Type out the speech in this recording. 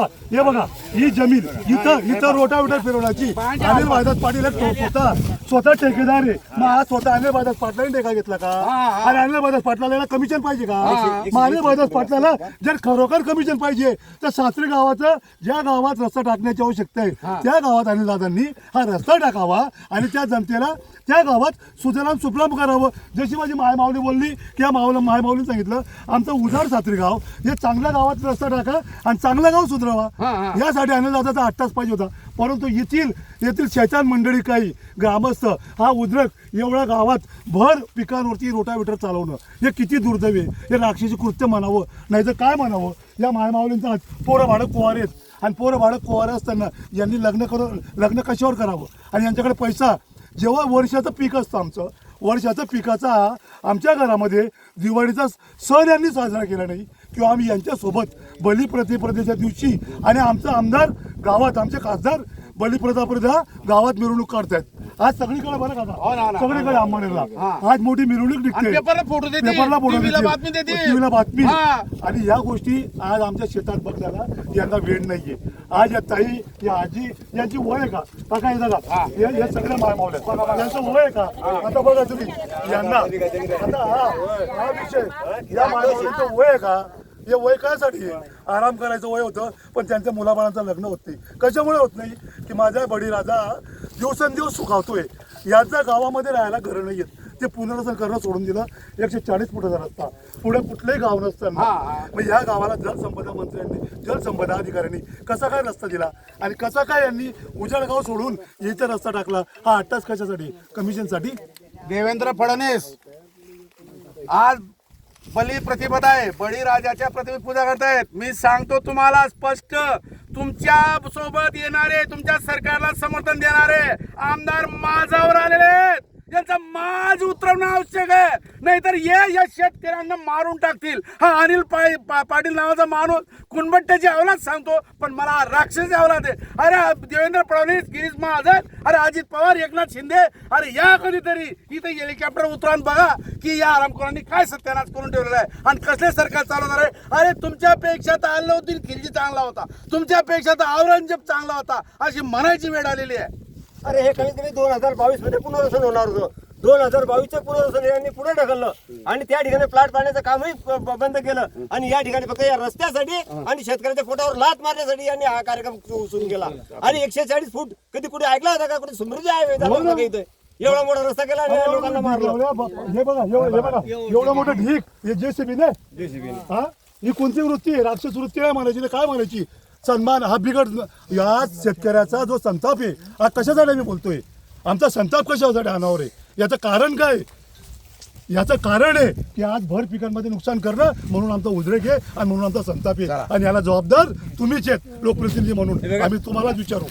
हे बघा ही जमीन इथं इथं रोटावेटर फिरवण्याची. अनिल वायदास पाटील एक स्वतः स्वतः ठेकेदार आहे. मग आज स्वतः अनिल वायदास पाटलाने ठेका घेतला का? आणि अनिल वायदास पाटलाला कमिशन पाहिजे का? मग अनिल वायदास पाटलाला जर खरोखर कमिशन पाहिजे तर सासरी गावाचं ज्या गावात रस्ता टाकण्याची आवश्यकता आहे त्या गावात अनिल दादांनी हा रस्ता टाकावा आणि त्या जनतेला त्या गावात सुजलाम सुफलाम करावं. जशी माझी माय माऊली बोलली किंवा माऊला माय माऊलीने सांगितलं आमचं उजाड सासरी गाव हे चांगल्या गावात रस्ता टाका आणि चांगलं गाव सुधरावा. यासाठी अनिलदादाचा आत्ताच पाहिजे होता. परंतु येथील येथील शेतान मंडळी काही ग्रामस्थ हा उद्रक एवढ्या गावात भर पिकांवरती रोटावेटर चालवणं. हे किती दुर्दैव आहे. हे राक्षसी कृत्य म्हणावं. नाही तर काय म्हणावं? या मायमावलींचा पोरं भाडं कुवार आहेत. आणि पोरं भाडं कुवार असताना यांनी लग्न करून लग्न कशावर करावं? आणि यांच्याकडे पैसा. जेव्हा वर्षाचं पीक असतं आमचं वर्षाचं पिकाचा आमच्या घरामध्ये दिवाळीचा सण यांनी साजरा केला नाही. किंवा आम्ही यांच्यासोबत बलिप्रतिपदेच्या दिवशी आणि आमचा आमदार गावात आमचे खासदार बलिप्रतिपदा गावात मिरवणूक काढतायत. आज सगळीकडे बरं हो का हो ना. सगळीकडे अंबानीला. आज मोठी मिरवणूक आणि निघते पेपरला फोटो देते. बातमी हा. आणि या गोष्टी आज आमच्या शेतात बघण्याला यांना वेळ नाहीये. आज या ताई या आजी यांची वय आहे का? बघा हे हे. हे सगळ्या माय मावल्या यांचं वय आहे का? आता बघा तुम्ही. यांना. आता हा हा विषय. या माय मावलीचं वय आहे का? हे वय कायसाठी? आराम करायचं वय होतं पण त्यांच्या मुलाबाळांचं लग्न होत नाही. कशामुळे होत नाही? की माझा बळीराजा दिवसेंदिवस सुखावतोय. यांच्या गावामध्ये राहायला घरं नाही आहेत. ते पुनर्वसन करणं सोडून दिलं. एकशे चाळीस फुटाचा रस्ता पुढे कुठलंही गाव नसताना. मग या गावाला जलसंपदा मंत्र्यांनी जलसंपदा अधिकाऱ्यांनी कसा काय रस्ता दिला? आणि कसा काय यांनी उजाड गाव सोडून इथे रस्ता टाकला? हा अट्टाच कशासाठी? कमिशनसाठी? देवेंद्र फडणवीस. आज बली प्रतिपद आहे बळी राजाच्या पूजा करतायत. मी सांगतो तुम्हाला स्पष्ट तुमच्यासोबत येणारे तुमच्या सरकारला समर्थन देणारे आमदार माझावर आलेले आहेत. यांचा माज उतरवणं आवश्यक आहे. नाहीतर ये या शेतकऱ्यांना मारून टाकतील. हा अनिल पा- पा- पाटील नावाचा माणूस कुणबट्ट्याची अवलाद सांगतो पण मला राक्षसी अवलाद आहे. अरे देवेंद्र फडणवीस गिरीश महाजन अरे अजित पवार एकनाथ शिंदे अरे या कधीतरी इथे हेलिकॉप्टर उतरून बघा की या आरामखोरांनी काय सत्यानाश करून ठेवलेला आहे. आणि कसले सरकार चालवणार आहे? अरे तुमच्यापेक्षा तर अल्लाउद्दीन खिलजी चांगला होता. तुमच्यापेक्षा तर औरंगजेब चांगला होता. अशी म्हणायची वेळ आलेली आहे. अरे हे कमीत कमी दोन हजार बावीसमध्ये पुनर्वसन होणार होतं. दोन हजार बावीसचं पुनर्वसन यांनी पुढे ढकललं. आणि त्या ठिकाणी प्लॉट पाडण्याचं कामही ब- बंद केलं. आणि या ठिकाणी फक्त या रस्त्यासाठी आणि शेतकऱ्याच्या पोटावर लात मारण्यासाठी यांनी हा कार्यक्रम सु- सुरू केला. आणि एकशे चाळीस फूट कधी कुठे ऐकला होता का? कुठे समृद्धी आहे का इथे? एवढा मोठा रस्ता केला आणि लोकांना मारलं. एवढ्या ब- हे बघा हे हे बघा. एवढं मोठं ढीक हे जेसीबी नाही हा? ही कोणती वृत्ती आहे? राक्षस वृत्ती आहे म्हणायची काय म्हणायची? सन्मान हा बिघड या शेतकऱ्याचा जो संताप आहे हा कशासाठी मी बोलतोय? आमचा संताप कशासाठी अनावर आहे? याचं कारण काय? याचं कारण आहे की आज भर पिकांमध्ये नुकसान करणं म्हणून आमचा उद्रेक आहे आणि म्हणून आमचा संताप आहे. आणि याला जबाबदार तुम्हीच आहेत लोकप्रतिनिधी म्हणून. आम्ही तुम्हालाच विचारू.